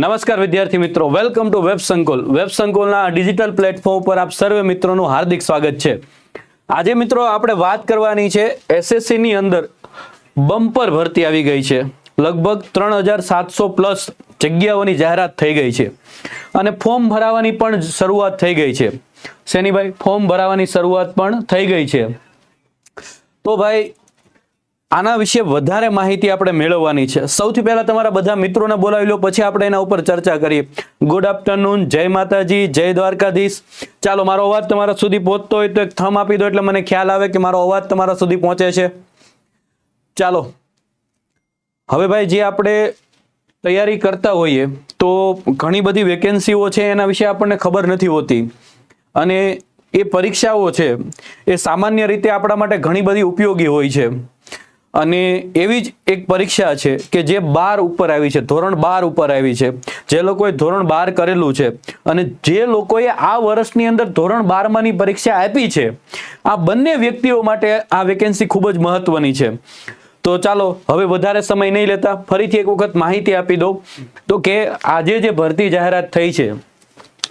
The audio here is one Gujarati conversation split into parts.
નમસ્કાર વિદ્યાર્થી મિત્રો welcome to web Sankul web સંકુલના digital platform પર આપ સર્વે મિત્રોનું હાર્દિક સ્વાગત છે. આજે મિત્રો આપણે વાત કરવાની છે એસએસસી ની અંદર બમ્પર ભરતી આવી ગઈ છે. લગભગ ત્રણ હજાર સાતસો પ્લસ જગ્યાઓની જાહેરાત થઈ ગઈ છે. અને ફોર્મ ભરાવાની પણ શરૂઆત થઈ ગઈ છે. સેનીભાઈ ફોર્મ ભરાવાની શરૂઆત પણ થઈ ગઈ છે. તો ભાઈ આના વિશે વધારે માહિતી આપણે મેળવવાની છે. સૌથી પહેલા તમારા બધા મિત્રોને બોલાવી લો, પછી આપણે એના ઉપર ચર્ચા કરીએ. ગુડ આફ્ટરનૂન જય માતાજી, જય દ્વારકાધીશ. ચાલો, મારો અવાજ તમારા સુધી પહોંચતો હોય તો એક થમ આપી દો એટલે મને ખ્યાલ આવે કે મારો અવાજ તમારા સુધી પહોંચે છે. ચાલો. હવે ભાઈ, જે આપણે તૈયારી કરતા હોઈએ, તો ઘણી બધી વેકેન્સીઓ છે, એના વિશે આપણને ખબર નથી હોતી. અને એ પરીક્ષાઓ છે, એ સામાન્ય રીતે આપણા માટે ઘણી બધી ઉપયોગી હોય છે. અને એવી જ એક પરીક્ષા છે કે જે બાર ઉપર આવી છે, ધોરણ બાર ઉપર આવી છે. જે લોકોએ ધોરણ બાર કરેલું છે અને જે લોકોએ આ વર્ષની અંદર ધોરણ બારમાંની પરીક્ષા આપી છે, આ બંને વ્યક્તિઓ માટે આ વેકેન્સી ખૂબ જ મહત્વની છે. તો ચાલો, હવે વધારે સમય નહીં લેતા, ફરીથી એક વખત માહિતી આપી દઉં. તો કે આજે જે ભરતી જાહેરાત થઈ છે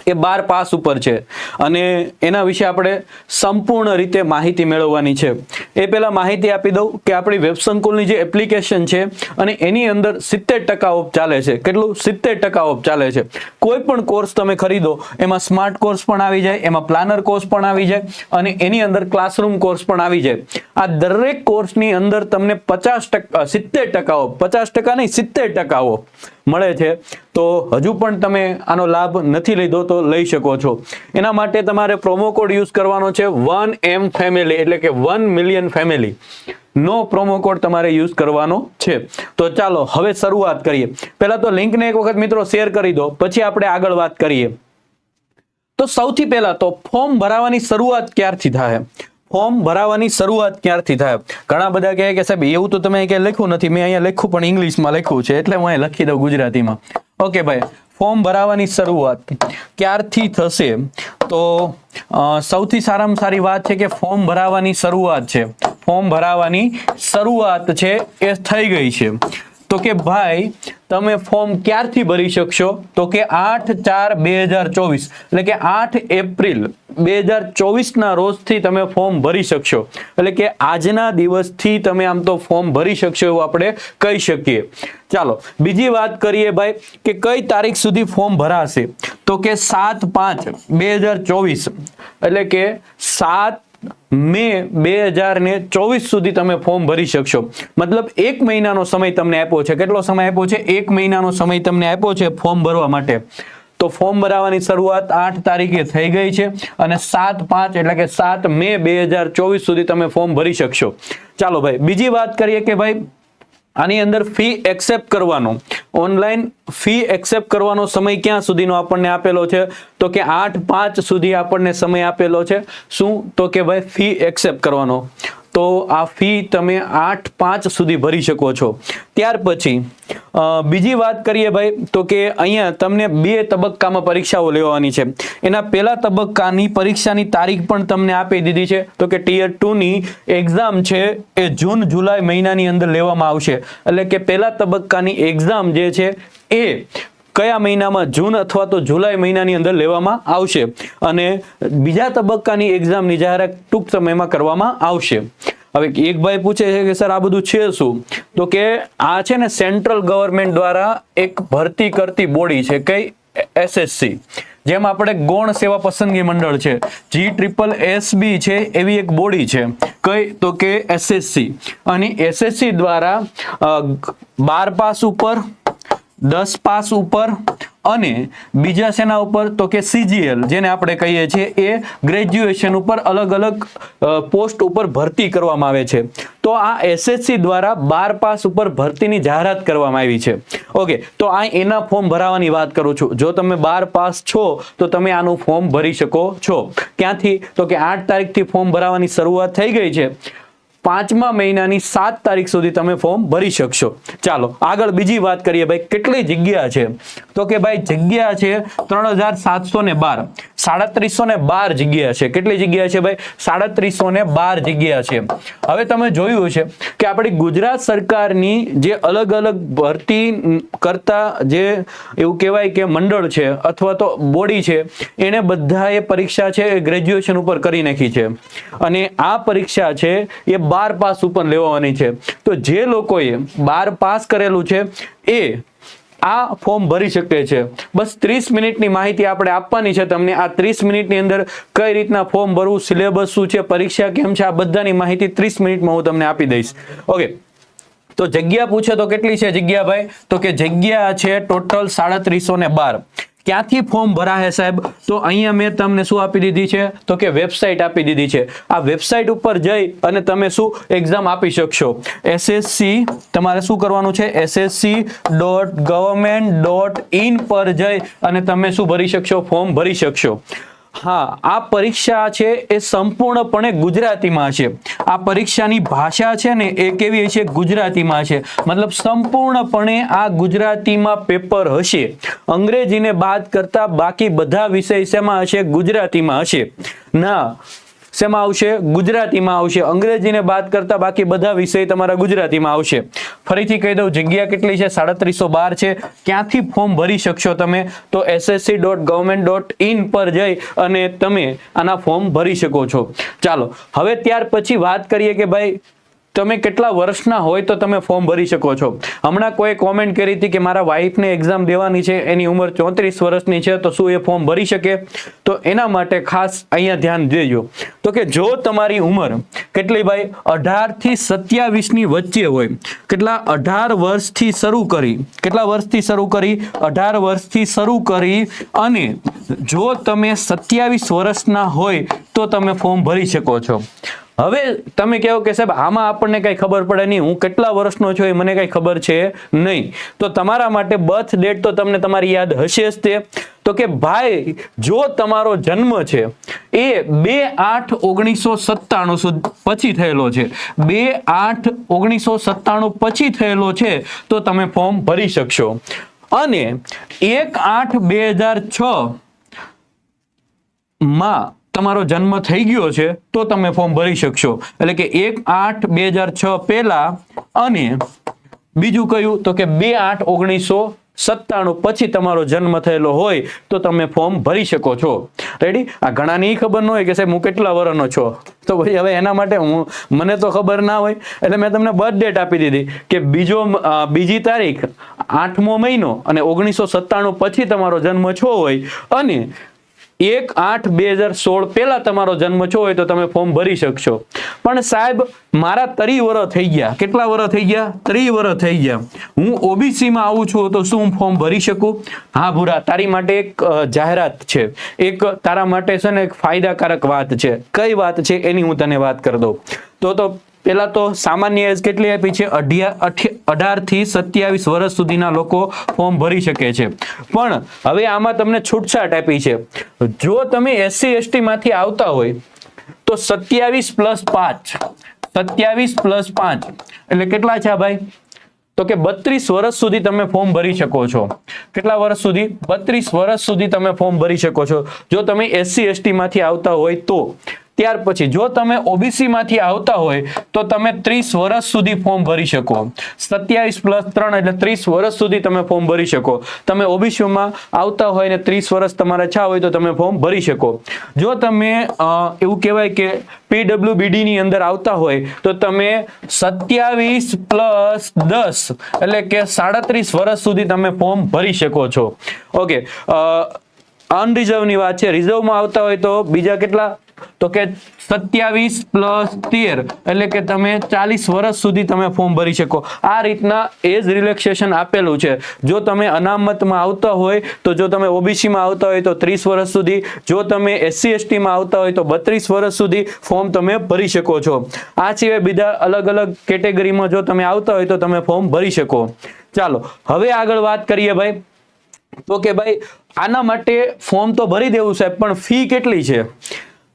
એ બાર પાસ ઉપર છે. અને એના વિશે આપણે સંપૂર્ણ રીતે માહિતી મેળવવાની છે. એ પહેલાં માહિતી આપી દઉં કે આપણી વેબ સંકુલની જે એપ્લિકેશન છે અને એની અંદર સિત્તેર ટકા ઓફ ચાલે છે. કેટલું? સિત્તેર ટકા ઓફ ચાલે છે. કોઈ પણ કોર્સ તમે ખરીદો, એમાં સ્માર્ટ કોર્સ પણ આવી જાય, એમાં પ્લાનર કોર્સ પણ આવી જાય અને એની અંદર ક્લાસરૂમ કોર્સ પણ આવી જાય. આ દરેક કોર્સની અંદર તમને પચાસ ટકા, સિત્તેર ટકા ઓફ પચાસ ટકા નહીં, સિત્તેર ટકા ઓફ મળે છે. તો હજુ પણ તમે આનો લાભ નથી લીધો તો લઈ શકો છો. એના માટે તમારે પ્રોમો કોડ યુઝ કરવાનો છે વન એમ ફેમિલી એટલે કે વન મિલિયન ફેમિલી નો પ્રોમો કોડ તમારે યુઝ કરવાનો છે. તો ચાલો હવે શરૂઆત કરીએ. પહેલા તો લિંકને એક વખત મિત્રો શેર કરી દો, પછી આપણે આગળ વાત કરીએ. તો સૌથી પહેલા તો ફોર્મ ભરાવાની શરૂઆત ક્યારથી થાય? ફોર્મ ભરાવાની શરૂઆત ક્યારથી થાય? ઘણા બધા કહે કે સાહેબ, એવું તો તમે ક્યાંય લખ્યું નથી. મેં અહીંયા લખ્યું પણ ઇંગ્લિશમાં લખ્યું છે, એટલે હું અહીંયા લખી દઉં ગુજરાતીમાં. ઓકે ભાઈ, ફોર્મ ભરાવાની શરૂઆત ક્યારથી થશે? તો સૌથી સારામાં સારી વાત છે કે ફોર્મ ભરાવાની શરૂઆત છે. ફોર્મ ભરાવાની શરૂઆત છે એ થઈ ગઈ છે. તો કે ભાઈ, તમે ફોર્મ ક્યારથી ભરી શકશો? તો કે આઠ ચાર બે હજાર ચોવીસ. એટલે કે આઠ એપ્રિલ બે હજાર ચોવીસના રોજથી તમે ફોર્મ ભરી શકશો. એટલે કે આજના દિવસથી તમે આમ તો ફોર્મ ભરી શકશો એવું આપણે કહી શકીએ. ચાલો, બીજી વાત કરીએ ભાઈ કે કઈ તારીખ સુધી ફોર્મ ભરાશે? તો કે સાત પાંચ બે હજાર ચોવીસ. એટલે કે સાત મે બે હજાર ને ચોવીસ સુધી તમે ફોર્મ ભરી શકશો. મતલબ એક મહિનાનો સમય તમને આપ્યો છે. કેટલો સમય આપ્યો છે? એક મહિનાનો સમય તમને આપ્યો છે ફોર્મ ભરવા માટે. તો ફોર્મ ભરાવાની શરૂઆત આઠ તારીખે થઈ ગઈ છે અને સાત પાંચ એટલે કે સાત મે બે હજાર ચોવીસ સુધી તમે ફોર્મ ભરી શકશો. ચાલો ભાઈ, બીજી વાત કરીએ કે ભાઈ, આની અંદર ફી એક્સેપ્ટ કરવાનો. ઓનલાઈન ફી એક્સેપ્ટ કરવાનો સમય ક્યાં સુધીનો આપણને આપેલો છે? તો કે આઠ પાંચ સુધી આપણને સમય આપેલો છે. શું? તો કે ભાઈ, ફી એક્સેપ્ટ કરવાનો. તો આ ફી તમે આઠ પાંચ સુધી ભરી શકો છો. ત્યાર પછી બીજી વાત કરીએ ભાઈ, તો કે અહીંયા તમને બે તબક્કામાં પરીક્ષાઓ લેવાની છે. એના પહેલા તબક્કાની પરીક્ષાની તારીખ પણ તમને આપી દીધી છે. તો કે ટીયર ટુની એક્ઝામ છે એ જૂન, જુલાઈ મહિનાની અંદર લેવામાં આવશે. એટલે કે પહેલા તબક્કાની એક્ઝામ જે છે એ કયા મહિનામાં? જૂન અથવા તો જુલાઈ મહિનાની અંદર લેવામાં આવશે. અને બીજા તબક્કાની એક્ઝામની જાહેરાત ટૂંક સમયમાં કરવામાં આવશે. હવે એક ભાઈ પૂછે છે કે, સર, આ બધું છે શું? તો કે, આ છે ને સેન્ટ્રલ ગવર્મેન્ટ દ્વારા એક ભરતી કરતી બોડી છે, કઈ એસએસસી જેમ આપણે ગૌણ સેવા પસંદગી મંડળ છે જી ટ્રિપલ એસબી છે, એવી એક બોડી છે. કઈ? તો કે એસએસસી અને એસએસસી દ્વારા બાર પાસ ઉપર દસ પાસ ઉપર અને બીજા શેના ઉપર તો કે સીજીએલ, જેને આપણે કહીએ છીએ એ ગ્રેજ્યુએશન ઉપર અલગ અલગ પોસ્ટ ઉપર ભરતી કરવામાં આવે છે. તો આ એસએસસી દ્વારા બાર પાસ ઉપર ભરતીની જાહેરાત કરવામાં આવી છે. ઓકે તો આ એના ફોર્મ ભરાવાની વાત કરું છું. જો તમે બાર પાસ છો, તો તમે આનું ફોર્મ ભરી શકો છો. ક્યાંથી? તો કે આઠ તારીખથી ફોર્મ ભરાવાની શરૂઆત થઈ ગઈ છે. પાંચમા મહિનાની સાત તારીખ સુધી તમે ફોર્મ ભરી શકશો. ચાલો, આગળ બીજી વાત કરીએ ભાઈ, કેટલી જગ્યા છે? તો કે ભાઈ, જગ્યા છે ત્રણ હજાર સાતસો ને બાર. સાડત્રીસો ને બાર જગ્યા છે. કેટલી જગ્યા છે ભાઈ? સાડત્રીસો ને બાર જગ્યા છે. હવે તમે જોયું છે કે આપણી ગુજરાત સરકારની જે અલગ અલગ ભરતી કરતા જે એવું કહેવાય કે મંડળ છે અથવા તો બોડી છે, એને બધાએ પરીક્ષા છે ગ્રેજ્યુએશન ઉપર કરી નાખી છે. અને આ પરીક્ષા છે, એ બાર પાસ ઉપર લેવાની છે. તો જે લોકોએ બાર પાસ કરેલું છે, એ આ ફોર્મ ભરી શકે છે. બસ ત્રીસ મિનિટની માહિતી આપણે આપવાની છે. તમને આ ત્રીસ મિનિટની અંદર કઈ રીતના ફોર્મ ભરવું, સિલેબસ શું છે, પરીક્ષા કેમ છે, આ બધાની માહિતી ત્રીસ મિનિટમાં હું તમને આપી દઈશ. ઓકે. તો જગ્યા પૂછે તો કેટલી છે જગ્યા ભાઈ? તો કે જગ્યા છે ટોટલ સાડત્રીસો ને બાર. ક્યાંથી ફોર્મ ભરાશે સાહેબ? તો અહીંયા મેં તમને શું આપી દીધી છે? તો કે વેબસાઇટ આપી દીધી છે. આ વેબસાઇટ ઉપર જઈ અને તમે શું એક્ઝામ આપી શકશો? એસએસસી તમારે શું કરવાનું છે? SSC dot government dot in પર જઈ અને તમે શું ભરી શકશો? ફોર્મ ભરી શકશો. હા, આ પરીક્ષા છે એ સંપૂર્ણપણે ગુજરાતીમાં છે. આ પરીક્ષાની ભાષા છે ને એ કેવી છે ગુજરાતીમાં છે. મતલબ સંપૂર્ણપણે આ ગુજરાતીમાં પેપર હશે. અંગ્રેજીને બાદ કરતા બાકી બધા વિષય શેમાં હશે? ગુજરાતીમાં હશે. ના શેમાં આવશે? ગુજરાતીમાં આવશે. અંગ્રેજીને બાદ કરતા બાકી બધા વિષય તમારા ગુજરાતીમાં આવશે. ફરીથી કહી દઉં, જગ્યા કેટલી છે? સાડત્રીસો બાર છે. ક્યાંથી ફોર્મ ભરી શકશો તમે? તો SSC dot government dot in પર જઈ અને તમે આના ફોર્મ ભરી શકો છો. ચાલો, હવે ત્યાર પછી વાત કરીએ કે ભાઈ તમે કેટલા વર્ષના હોય તો તમે ફોર્મ ભરી શકો છો. હમણાં કોઈ કોમેન્ટ કરી હતી કે મારા વાઈફને એક્ઝામ દેવાની છે, એની ઉંમર ચોત્રીસ વર્ષની છે, તો શું એ ફોર્મ ભરી શકે? તો એના માટે ખાસ અહીંયા ધ્યાન દેજો. તો કે જો તમારી ઉંમર કેટલી ભાઈ? અઢારથી સત્યાવીસની વચ્ચે હોય. કેટલા? અઢાર વર્ષથી શરૂ કરી. કેટલા વર્ષથી શરૂ કરી? અઢાર વર્ષથી શરૂ કરી અને જો તમે સત્યાવીસ વર્ષના હોય તો તમે ફોર્મ ભરી શકો છો. હવે તમે કહો કે સાહેબ, આમાં આપણને કઈ ખબર પડે નહીં. હું કેટલા વર્ષનો છું એ મને કઈ ખબર છે નહીં. તો તમારા માટે બર્થ ડેટ તો તમને તમારી યાદ હશે જ તે. તો કે ભાઈ, જો તમારો જન્મ છે, એ બે આઠ ઓગણીસો સત્તાણું પછી થયેલો છે. બે આઠ ઓગણીસો સત્તાણું પછી થયેલો છે, તો તમે ફોર્મ ભરી શકશો. અને એક આઠ બે હજાર છ માં તમારો જન્મ થઈ ગયો છે, તો તમે ફોર્મ ભરી શકશો. એટલે કે એક આઠ બે હજાર છ પહેલા અને બીજું કયું? તો કે બે આઠ ઓગણીસો સત્તાણું પછી તમારો જન્મ થયેલો હોય, તો તમે ફોર્મ ભરી શકો છો. રેડી આ ઘણાની ખબર ન હોય કે સાહેબ હું કેટલા વર્ષનો છો. તો ભાઈ હવે એના માટે હું, મને તો ખબર ના હોય. એટલે મેં તમને બર્થ ડેટ આપી દીધી કે બીજો બીજી તારીખ આઠમો મહિનો અને ઓગણીસો સત્તાણું પછી તમારો જન્મ છો હોય. અને એક આઠ બે હજાર સોળ પહેલા તમારો જન્મ છો હોય તો તમે ફોર્મ ભરી શકશો. પણ સાહેબ, મારા ત્રી વરસ થઈ ગયા. કેટલા વરસ થઈ ગયા? ત્રી વરસ થઈ ગયા. હું ઓબીસી માં આવું છું તો શું ફોર્મ ભરી શકું? હા ભૂરા, તારી માટે એક જાહેરાત છે. એક તારા માટે છે ને એક ફાયદાકારક વાત છે. કઈ વાત છે? એની હું તને વાત કરી દઉં. તો તો પેલા તો સામાન્ય એજ કેટલી આપી છે? અઢારથી સત્યાવીસ વર્ષ સુધીના લોકો ફોર્મ ભરી શકે છે. પણ હવે આમાં તમને છૂટછાટ આપી છે. જો તમે એસસી, એસટી માંથી આવતા હોય, તો સત્યાવીસ પ્લસ પાંચ. સત્યાવીસ પ્લસ પાંચ. એટલે કેટલા છે ભાઈ? તો કે બત્રીસ વર્ષ સુધી તમે ફોર્મ ભરી શકો છો. કેટલા વર્ષ સુધી? બત્રીસ વર્ષ સુધી તમે ફોર્મ ભરી શકો છો. જો તમે એસસી, એસટી માંથી આવતા હોય તો ત્યાર પછી જો તમે ઓબીસી માંથી આવતા હોય, તો તમે ત્રીસ વર્ષ સુધી ફોર્મ ભરી શકો. સત્યાવીસ પ્લસ ત્રણ એટલે ત્રીસ વર્ષ સુધી તમે ફોર્મ ભરી શકો. તમે ઓબીસીમાં આવતા હોય ને ત્રીસ વર્ષ તમારા છા હોય તો તમે ફોર્મ ભરી શકો. જો તમે એવું કહેવાય કે પીડબ્લ્યુબીડી ની અંદર આવતા હોય, તો તમે સત્યાવીસ પ્લસ દસ એટલે કે સાડત્રીસ વર્ષ સુધી તમે ફોર્મ ભરી શકો છો. ઓકે અનરિઝર્વની વાત છે. રિઝર્વમાં આવતા હોય તો બીજા કેટલા? તો કે સત્યાવીસ પ્લસ તેર, એટલે કે તમે ચાલીસ વર્ષ સુધી તમે ફોર્મ ભરી શકો. આ રીતના એજ રિલેક્સેશન આપેલું છે. જો તમે અનામતમાં આવતા હોય, તો જો તમે ઓબીસીમાં આવતા હોય, તો ત્રીસ વર્ષ સુધી. જો તમે એસસી એસટીમાં આવતા હોય, તો બત્રીસ વર્ષ સુધી ફોર્મ તમે ભરી શકો છો. આ સિવાય બીજા અલગ અલગ કેટેગરીમાં જો તમે આવતા હોય, તો તમે ફોર્મ ભરી શકો. ચાલો, હવે આગળ વાત કરીએ ભાઈ. તો કે ભાઈ, આના માટે ફોર્મ તો ભરી દેવું સાહેબ પણ ફી કેટલી છે?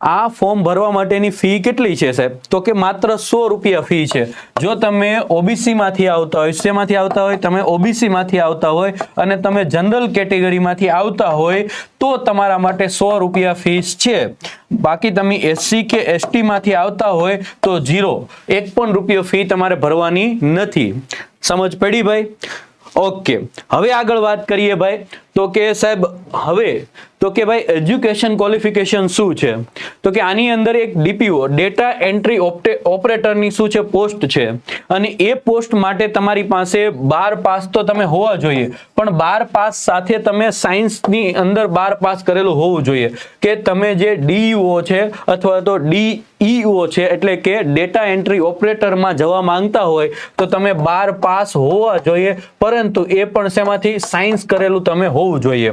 આ ફોર્મ ભરવા માટેની ફી કેટલી છે સાહેબ? તો કે માત્ર સો રૂપિયા ફી છે. જો તમે ઓબીસી માંથી આવતા હોય, શેમાંથી આવતા હોય, તમે ઓબીસી માંથી આવતા હોય અને તમે જનરલ કેટેગરીમાંથી આવતા હોય, તો તમારા માટે સો રૂપિયા ફીસ છે. બાકી તમે એસસી કે એસટી માંથી આવતા હોય, તો ઝીરો. એક પણ રૂપિયો ફી તમારે ભરવાની નથી. સમજ પડી ભાઈ? ઓકે. હવે આગળ વાત કરીએ ભાઈ. તો કે સાહેબ, હવે તો કે ભાઈ એજ્યુકેશન ક્વોલિફિકેશન શું છે? તો કે આની અંદર એક ડીપીઓ, ડેટા એન્ટ્રી ઓપરેટરની શું છે, પોસ્ટ છે. અને એ પોસ્ટ માટે તમારી પાસે બાર પાસ તો તમે હોવા જોઈએ, પણ બાર પાસ સાથે તમે સાયન્સની અંદર બાર પાસ કરેલું હોવું જોઈએ. કે તમે જે ડીઈઓ છે અથવા તો ડીઈઓ છે, એટલે કે ડેટા એન્ટ્રી ઓપરેટરમાં જવા માંગતા હોય, તો તમે બાર પાસ હોવા જોઈએ, પરંતુ એ પણ શેમાંથી? સાયન્સ કરેલું તમે હોવું જોઈએ.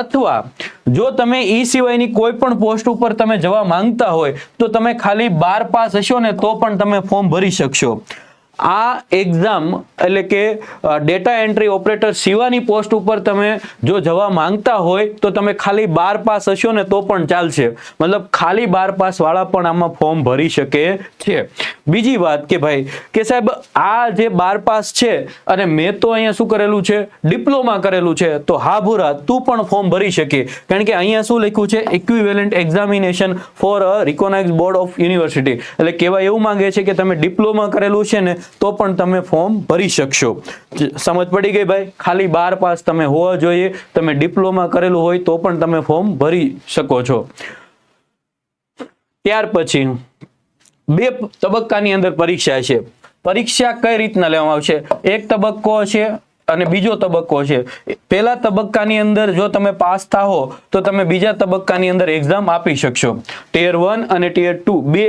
અથવા જો તમે ઈ સિવાયની કોઈ પણ પોસ્ટ ઉપર તમે જવા માંગતા હોય, તો તમે ખાલી બાર પાસ હશો ને તો પણ તમે ફોર્મ ભરી શકશો. આ એક્ઝામ એટલે કે ડેટા એન્ટ્રી ઓપરેટર સિવાની પોસ્ટ ઉપર તમે જો જવા માંગતા હોય તો તમે ખાલી બાર પાસ હશો ને તો પણ ચાલશે. મતલબ ખાલી બાર પાસ વાળા પણ આમાં ફોર્મ ભરી શકે છે. બીજી વાત કે ભાઈ, કે સાહેબ આ જે બાર પાસ છે, અને મેં તો અહીંયા શું કરેલું છે? ડિપ્લોમા કરેલું છે. તો હા ભૂરા, તું પણ ફોર્મ ભરી શકે. કારણ કે અહીંયા શું લખ્યું છે? Equivalent examination for a recognise board of university એટલે કહેવા એવું માંગે છે કે તમે ડિપ્લોમા કરેલું છે ને તો પણ તમે ફોર્મ ભરી શકશો. સમજ પડી ગઈ ભાઈ? ખાલી બાર પાસ તમે હોવા જોઈએ. તમે ડિપ્લોમા કરેલું હોય તો પણ તમે ફોર્મ ભરી શકો છો. ત્યાર પછી બે તબક્કાની અંદર પરીક્ષા છે. પરીક્ષા કઈ રીતના લેવામાં આવશે? એક તબક્કો છે અને બીજો તબક્કો છે. પહેલા તબક્કાની અંદર જો તમે પાસ થાઓ તો તમે બીજા તબક્કાની અંદર એક્ઝામ આપી શકશો. ટીયર વન અને ટીયર ટુ બે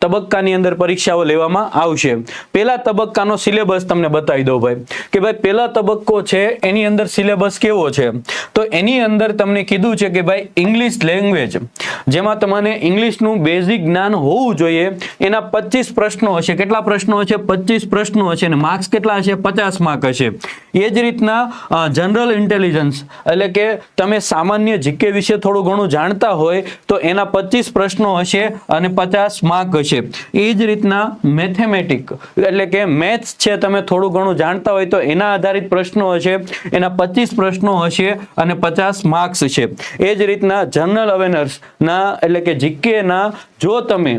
તબક્કાની અંદર પરીક્ષાઓ લેવામાં આવશે. પહેલા તબક્કાનો સિલેબસ તમને બતાવી દઉં ભાઈ. કે ભાઈ, પહેલા તબક્કો છે, એની અંદર સિલેબસ કેવો છે? તો એની અંદર તમને કીધું છે કે ભાઈ ઇંગ્લિશ લેંગ્વેજ જેમાં તમને ઇંગ્લિશનું બેઝિક જ્ઞાન હોવું જોઈએ. એના પચીસ પ્રશ્નો હશે. કેટલા પ્રશ્નો હશે? પચીસ પ્રશ્નો હશે. અને માર્ક્સ કેટલા હશે? પચાસ માર્ક હશે. એ જ રીતના જનરલ ઇન્ટેલિજન્સ એટલે કે તમે સામાન્ય જીકે વિશે થોડું ઘણું જાણતા હોય, તો એના પચીસ પ્રશ્નો હશે અને પચાસ માર્ક હશે. એ જ રીતના મેથેમેટિક એટલે કે મેથ્સ છે, તમે થોડું ઘણું જાણતા હોય તો એના આધારિત પ્રશ્નો હશે, એના પચીસ પ્રશ્નો હશે અને પચાસ માર્ક્સ છે. એ જ રીતના જનરલ અવેરનેસના એટલે કે જીકેના જો તમે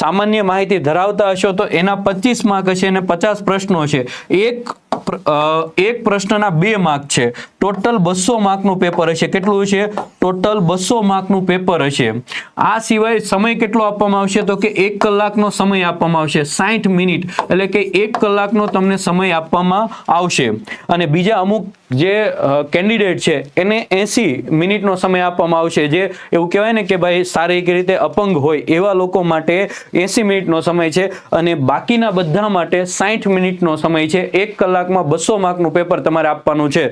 સામાન્ય માહિતી ધરાવતા હશો તો એના પચીસ માર્ક હશે અને પચાસ પ્રશ્નો હશે. એક એક પ્રશ્નના બે માર્ક છે. ટોટલ બસો માર્કનું પેપર હશે. કેટલું હશે? ટોટલ બસો માર્કનું પેપર હશે. આ સિવાય સમય કેટલો આપવામાં આવશે? તો કે એક કલાકનો સમય આપવામાં આવશે. સાઠ મિનિટ. એટલે કે એક કલાકનો તમને સમય આપવામાં આવશે. અને બીજા અમુક જે કેન્ડિડેટ છે, એને એસી મિનિટનો સમય આપવામાં આવશે. જે એવું કહેવાય ને કે ભાઈ શારીરિક રીતે અપંગ હોય, એવા લોકો માટે એસી મિનિટનો સમય છે અને બાકીના બધા માટે સાઠ મિનિટનો સમય છે. એક કલાકમાં બસો માર્કનું પેપર તમારે આપવાનું છે.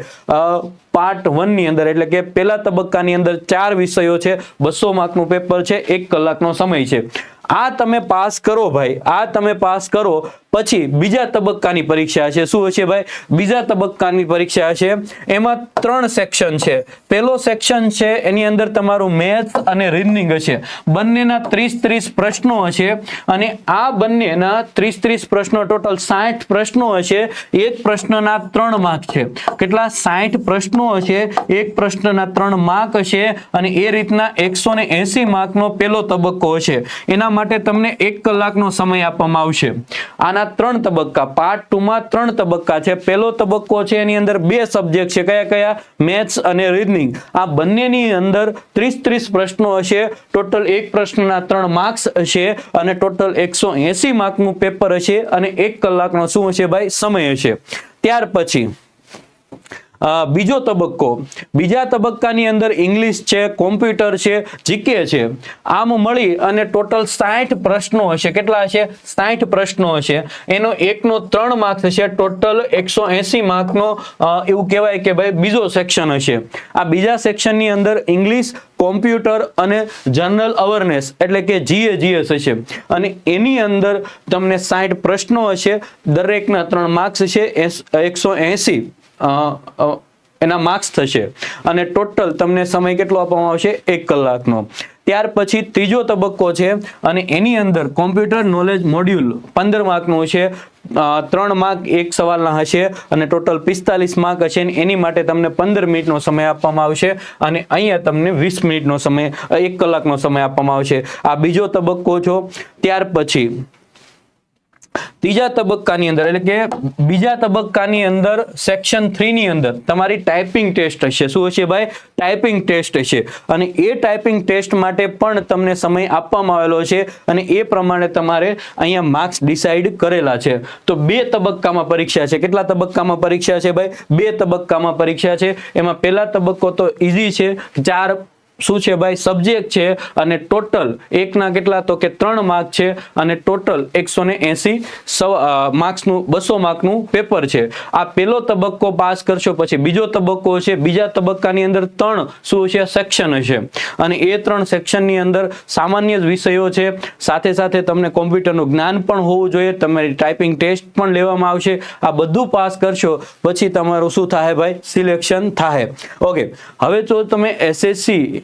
Tchau. પાર્ટ વનની અંદર, એટલે કે પહેલા તબક્કાની અંદર ચાર વિષયો છે, બસો માર્કનું પેપર છે, એક કલાકનો સમય છે. આ તમે પાસ કરો ભાઈ, આ તમે પાસ કરો, પછી બીજા તબક્કાની પરીક્ષા છે. શું હશે ભાઈ? બીજા તબક્કાની પરીક્ષા છે. એમાં ત્રણ સેક્શન છે. પહેલો સેક્શન છે, એની અંદર તમારું મેથ્સ અને રીઝનિંગ હશે. બંનેના ત્રીસ ત્રીસ પ્રશ્નો હશે અને આ બંનેના ત્રીસ ત્રીસ પ્રશ્નો ટોટલ સાઠ પ્રશ્નો હશે. એક પ્રશ્નના ત્રણ માર્ક છે. કેટલા? સાઠ પ્રશ્નો હશે, એક પ્રશ્નના ત્રણ માર્ક હશે અને એ રીતના એકસો ને એસી માર્કનો પહેલો તબક્કો હશે. એના માટે તમને એક કલાકનો સમય આપવામાં આવશે. આના ત્રણ તબક્કા પાર્ટ ટુમાં ત્રણ તબક્કા છે. પહેલો તબક્કો છે, એની અંદર બે સબ્જેક્ટ છે. કયા કયા? મેથ્સ અને રીઝનિંગ આ બંનેની અંદર ત્રીસ ત્રીસ પ્રશ્નો હશે. ટોટલ એક પ્રશ્નના ત્રણ માર્ક્સ હશે અને ટોટલ એકસો એસી માર્કનું પેપર હશે અને એક કલાકનો શું હશે ભાઈ? સમય હશે. ત્યાર પછી બીજો તબક્કો, બીજા તબક્કાની અંદર ઇંગ્લિશ છે, કોમ્પ્યુટર છે, જીકે છે. આમ મળી અને ટોટલ સાઠ પ્રશ્નો હશે. કેટલા હશે? સાઠ પ્રશ્નો હશે. એનો એકનો ત્રણ માર્ક્સ હશે ટોટલ એકસો એસી માર્કનો એવું કહેવાય કે ભાઈ બીજો સેક્શન હશે. આ બીજા સેક્શનની અંદર ઇંગ્લિશ, કોમ્પ્યુટર અને જનરલ અવેરનેસ એટલે કે જીએ જીએસ હશે. અને એની અંદર તમને સાઠ પ્રશ્નો હશે. દરેકના ત્રણ માર્ક્સ છે. એકસો એસી. એના માર્ક્સ થશે. અને ટોટલ તમને સમય કેટલો આપવામાં આવશે? એક કલાકનો. ત્યાર પછી ત્રીજો તબક્કો છે, અને એની અંદર કોમ્પ્યુટર નોલેજ મોડ્યુલ પંદર માર્કનું છે ત્રણ માર્ક એક સવાલના હશે, અને ટોટલ પિસ્તાલીસ માર્ક હશે, અને એની માટે તમને પંદર મિનિટનો સમય આપવામાં આવશે, અને અહીંયા તમને વીસ મિનિટનો સમય એક કલાકનો સમય આપવામાં આવશે. આ બીજો તબક્કો છો. ત્યાર પછી ત્રીજા તબક્કાની અંદર, એટલે કે બીજા તબક્કાની અંદર સેક્શન થ્રી ની અંદર તમારી ટાઈપિંગ ટેસ્ટ હશે. શું હશે ભાઈ? ટાઈપિંગ ટેસ્ટ હશે. અને એ ટાઈપિંગ ટેસ્ટ માટે પણ તમને સમય આપવામાં આવેલો છે અને એ પ્રમાણે તમારે અહીંયા માર્ક્સ ડિસાઈડ કરેલા છે. તો બે તબક્કામાં પરીક્ષા છે. કેટલા તબક્કામાં પરીક્ષા છે ભાઈ? બે તબક્કામાં પરીક્ષા છે. એમાં પહેલા તબક્કો તો ઇઝી છે. ચાર શું છે ભાઈ? સબ્જેક્ટ છે અને ટોટલ એકના કેટલા? તો કે ત્રણ માર્ક છે અને ટોટલ એકસો ને એસી માર્ક્સનું બસો માર્કનું પેપર છે. આ પહેલો તબક્કો પાસ કરશો પછી બીજો તબક્કો છે. બીજા તબક્કાની અંદર ત્રણ શું છે? સેક્શન હશે. અને એ ત્રણ સેક્શનની અંદર સામાન્ય વિષયો છે. સાથે સાથે તમને કોમ્પ્યુટરનું જ્ઞાન પણ હોવું જોઈએ. તમારી ટાઈપિંગ ટેસ્ટ પણ લેવામાં આવશે. આ બધું પાસ કરશો પછી તમારું શું થાય ભાઈ? સિલેક્શન થાય ઓકે હવે જો તમે એસએસસી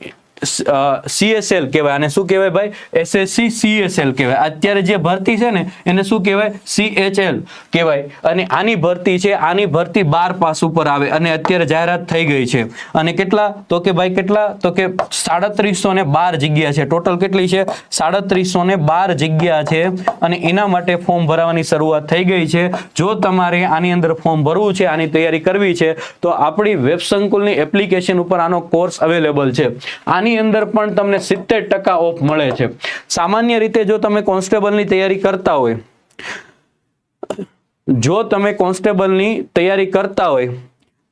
સીએસએલ કહેવાય. અને શું કહેવાય ભાઈ? એસએસસી સીએસએલ કહેવાય. અત્યારે જે ભરતી છે ને, એને શું કહેવાય? સીએચએલ કહેવાય. અને આની ભરતી છે, આની ભરતી બાર પાસ ઉપર આવે અને અત્યારે જાહેરાત થઈ ગઈ છે. અને કેટલા? તો કે ભાઈ કેટલા? તો કે સાડત્રીસો ને બાર જગ્યા છે. ટોટલ કેટલી છે? સાડત્રીસો ને બાર જગ્યા છે. અને એના માટે ફોર્મ ભરાવાની શરૂઆત થઈ ગઈ છે. જો તમારે આની અંદર ફોર્મ ભરવું છે, આની તૈયારી કરવી છે, તો આપણી વેબ સંકુલની એપ્લિકેશન ઉપર આનો કોર્સ અવેલેબલ છે. આની અંદર પણ તમને સિત્તેર ટકા ઓફ મળે છે. સામાન્ય રીતે જો તમે કોન્સ્ટેબલની તૈયારી કરતા હોય, જો તમે કોન્સ્ટેબલની તૈયારી કરતા હોય,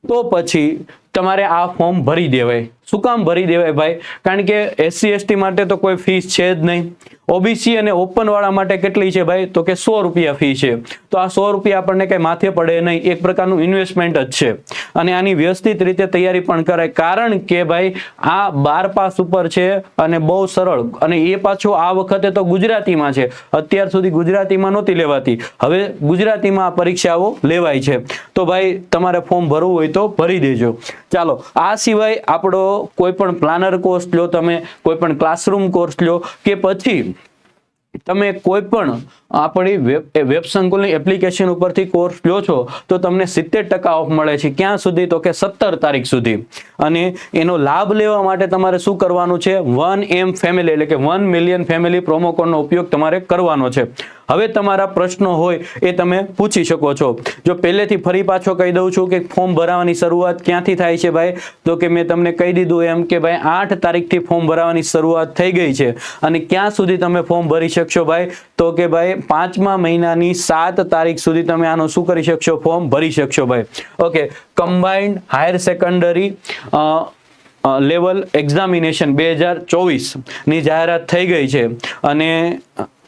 તો પછી તમારે આ ફોર્મ ભરી દેવાય. શું કામ ભરી દેવાય ભાઈ? કારણ કે એસસી એસટી માટે તો કોઈ ફીસ છે જ નહીં. ઓબીસી અને ઓપન વાળા માટે કેટલી છે ભાઈ? તો કે સો રૂપિયા ફી છે. તો આ સો રૂપિયા આપણને કઈ માથે પડે નહીં. એક પ્રકારનું ઇન્વેસ્ટમેન્ટ જ છે. અને આની વ્યવસ્થિત રીતે તૈયારી પણ કરાય. કારણ કે ભાઈ, આ બાર પાસ ઉપર છે અને બહુ સરળ. અને એ પાછું આ વખતે તો ગુજરાતીમાં છે. અત્યાર સુધી ગુજરાતીમાં નહોતી લેવાતી. હવે ગુજરાતીમાં આ પરીક્ષાઓ લેવાય છે. તો ભાઈ, તમારે ફોર્મ ભરવું હોય તો ભરી દેજો. ચાલો, આ સિવાય આપણો કોઈ પણ પ્લાનર કોર્સ લો તમે કોઈ પણ ક્લાસરૂમ કોર્સ લો કે પછી તમે કોઈ પણ આપણી વેબ સંકુલની એપ્લિકેશન ઉપરથી કોર્સ લો છો, તો તમને સિત્તેર ટકા ઓફ મળે છે ક્યાં સુધી? તો કે સત્તર તારીખ સુધી. અને એનો લાભ લેવા માટે તમારે શું કરવાનું છે? વન એમ ફેમિલી એટલે કે વન મિલિયન ફેમિલી પ્રોમો કોડનો ઉપયોગ તમારે કરવાનો છે. હવે તમારા પ્રશ્નો હોય એ તમે પૂછી શકો છો. જો પહેલેથી ફરી પાછો કહી દઉં છું કે ફોર્મ ભરાવાની શરૂઆત ક્યાંથી થાય છે ભાઈ? તો કે મેં તમને કહી દીધું એમ કે ભાઈ આઠ તારીખથી ફોર્મ ભરાવાની શરૂઆત થઈ ગઈ છે. અને ક્યાં સુધી તમે ફોર્મ ભરી શકશો ભાઈ? તો કે ભાઈ, પાંચમા મહિનાની સાત તારીખ સુધી તમે આનું શું કરી શકશો? ફોર્મ ભરી શકશો ભાઈ. Okay combined higher secondary level examination બે હજાર ચોવીસની જાહેરાત થઈ ગઈ છે. અને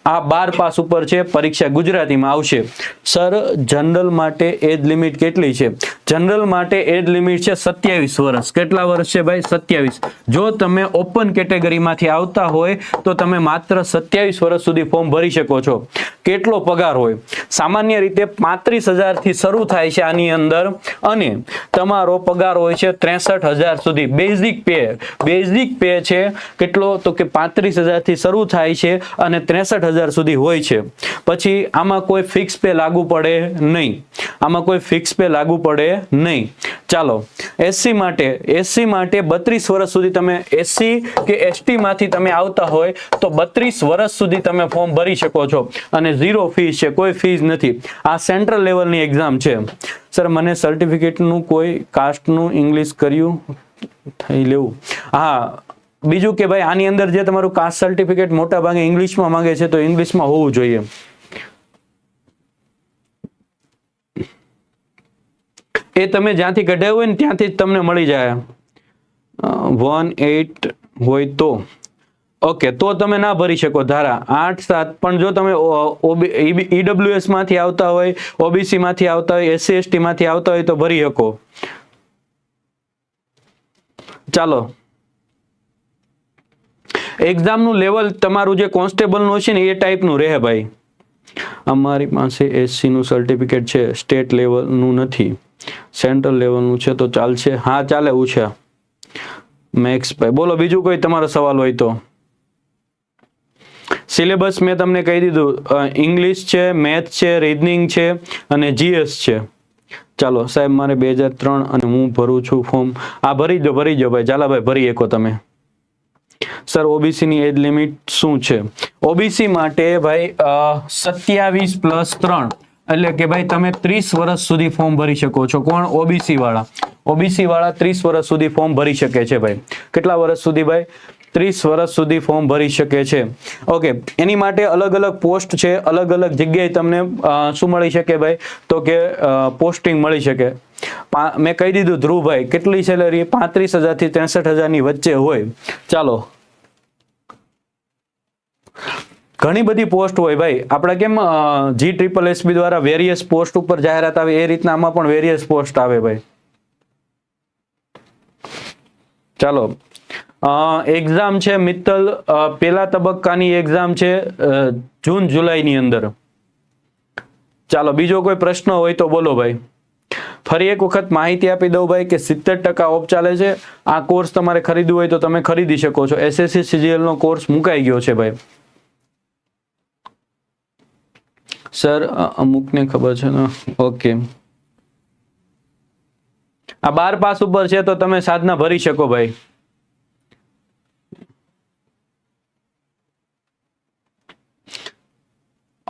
આ બાર પાસ ઉપર છે, પરીક્ષા ગુજરાતીમાં આવશે. સર, જનરલ માટે એજ લિમિટ કેટલી છે? જનરલ માટે એજ લિમિટ છે સત્યાવીસ વર્ષ. કેટલા વર્ષ છે ભાઈ? સત્યાવીસ. જો તમે ઓપન કેટેગરીમાંથી આવતા હોય, તો તમે માત્ર સત્યાવીસ વર્ષ સુધી ફોર્મ ભરી શકો છો. કેટલો પગાર હોય? સામાન્ય રીતે પાંત્રીસ હજારથી શરૂ થાય છે આની અંદર, અને તમારો પગાર હોય છે ત્રેસઠ હજાર સુધી. બેઝિક પે બેઝિક પે છે કેટલો? તો કે પાંત્રીસ હજારથી શરૂ થાય છે, અને ત્રેસઠ હજાર સુધી હોય છે. પછી આમાં કોઈ ફિક્સ પે લાગુ પડે નહીં. આમાં કોઈ ફિક્સ પે લાગુ પડે નહીં. ચાલો એસસી માટે એસસી માટે બત્રીસ વર્ષ સુધી તમે એસસી કે એસટી માંથી તમે આવતા હોય તો બત્રીસ વર્ષ સુધી તમે ફોર્મ ભરી શકો છો. અને ઝીરો ફીસ છે, કોઈ ફીસ નથી. આ સેન્ટ્રલ લેવલની એક્ઝામ છે. સર મને સર્ટિફિકેટનું કોઈ કાસ્ટનું ઇંગ્લિશ કર્યું? થઈ લેવું. હા બીજું કે ભાઈ, આની અંદર જે તમારું કાસ્ટ સર્ટિફિકેટ મોટા ભાગે ઇંગ્લિશમાં માંગે છે, તો ઇંગ્લિશમાં હોવું જોઈએ. એ તમે જ્યાંથી કઢાવ્યું હોય ને, ત્યાંથી જ તમને મળી જાય. વન એટ હોય તો. ઓકે, તો તમે ના ભરી શકો ધારા. આઠ સાત, પણ જો તમે ઈડબ્લ્યુએસમાંથી આવતા હોય, ઓબીસી માંથી આવતા હોય, એસસી, એસટી માંથી આવતા હોય, તો ભરી શકો. ચાલો. એક્ઝામનું લેવલ તમારું જે કોન્સ્ટેબલનું હશે ને, એ ટાઈપનું રહે ભાઈ. અમારી પાસે એસસીનું સર્ટિફિકેટ છે સ્ટેટ લેવલનું નથી. સેન્ટ્રલ લેવલનું છે, તો ચાલશે. હા, ચાલે, એવું છે. મેક્સ ભાઈ, બોલો, બીજું કોઈ તમારો સવાલ હોય તો. સિલેબસ મેં તમને કહી દીધું. ઇંગ્લિશ છે મેથ છે રીઝનિંગ છે, અને જીએસ છે. ચાલો, સાહેબ, મારે બે હજાર ત્રણ અને હું ભરું છું ફોર્મ આ ભરી દો ભરી દો ભાઈ. ચાલો ભાઈ, ભરી એકો તમે. સર ઓબીસી ની એજ લિમિટ શું છે? ઓબીસી માટે ભાઈ સત્યાવીસ પ્લસ ત્રણ, એટલે કે ભાઈ તમે ત્રીસ વર્ષ સુધી ફોર્મ ભરી શકો છો. કોણ? ઓબીસી વાળા. ઓબીસી વાળા ત્રીસ વર્ષ સુધી ફોર્મ ભરી શકે છે ભાઈ. કેટલા વર્ષ સુધી ભાઈ? ત્રીસ વર્ષ સુધી ફોર્મ ભરી શકે છે. ઓકે, એની માટે અલગ અલગ પોસ્ટ છે. અલગ અલગ જગ્યાએ તમને શું મળી શકે ભાઈ? તો કે પોસ્ટિંગ મળી શકે. મેં કહી દીધું ધ્રુવભાઈ. કેટલી સેલરી પાંત્રીસ હજારથી ત્રેસઠ હજારની વચ્ચે હોય. ચાલો. ઘણી બધી પોસ્ટ હોય ભાઈ. આપણે કેમ જી ટ્રિપલ એસબી દ્વારા વેરિયસ પોસ્ટ ઉપર જાહેરાત આવે, એ રીતના આમાં પણ વેરિયસ પોસ્ટ આવે ભાઈ. ચાલો. એક્ઝામ છે મિત્તલ પેલા તબક્કાની એક્ઝામ છે જૂન જુલાઈની અંદર. ચાલો, બીજો કોઈ પ્રશ્ન હોય તો બોલો ભાઈ. ફરી એક વખત માહિતી આપી દઉં ભાઈ કે સિત્તેર ટકા ઓફ ચાલે છે. આ કોર્સ તમારે ખરીદવું હોય તો તમે ખરીદી શકો છો. એસએસસી સીજીએલ નો કોર્સ મુકાઈ ગયો છે ભાઈ. સર અમુકને ખબર છે ને. ઓકે. આ બાર પાસ ઉપર છે તો તમે સાધના ભરી શકો ભાઈ.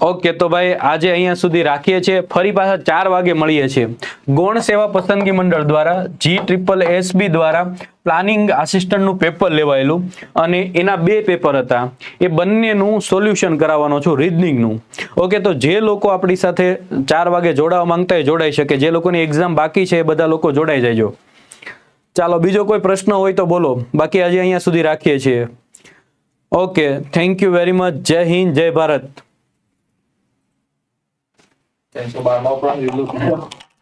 ઓકે, તો ભાઈ આજે અહીંયા સુધી રાખીએ છીએ. ફરી પાછા ચાર વાગે મળીએ છીએ. ગૌણ સેવા પસંદગી મંડળ દ્વારા, જી ટ્રિપલ એસબી દ્વારા પ્લાનિંગ આસિસ્ટન્ટનું પેપર લેવાયેલું અને એના બે પેપર હતા. એ બંનેનું સોલ્યુશન કરાવવાનો છું, રીઝનિંગનું. ઓકે, તો જે લોકો આપણી સાથે ચાર વાગે જોડાવા માંગતા હોય જોડાઈ શકે. જે લોકોની એક્ઝામ બાકી છે એ બધા લોકો જોડાઈ જજો. ચાલો, બીજો કોઈ પ્રશ્ન હોય તો બોલો. બાકી આજે અહીંયા સુધી રાખીએ છીએ. Okay thank you very much જય હિન્દ, જય Bharat. And so by multiplying, you. look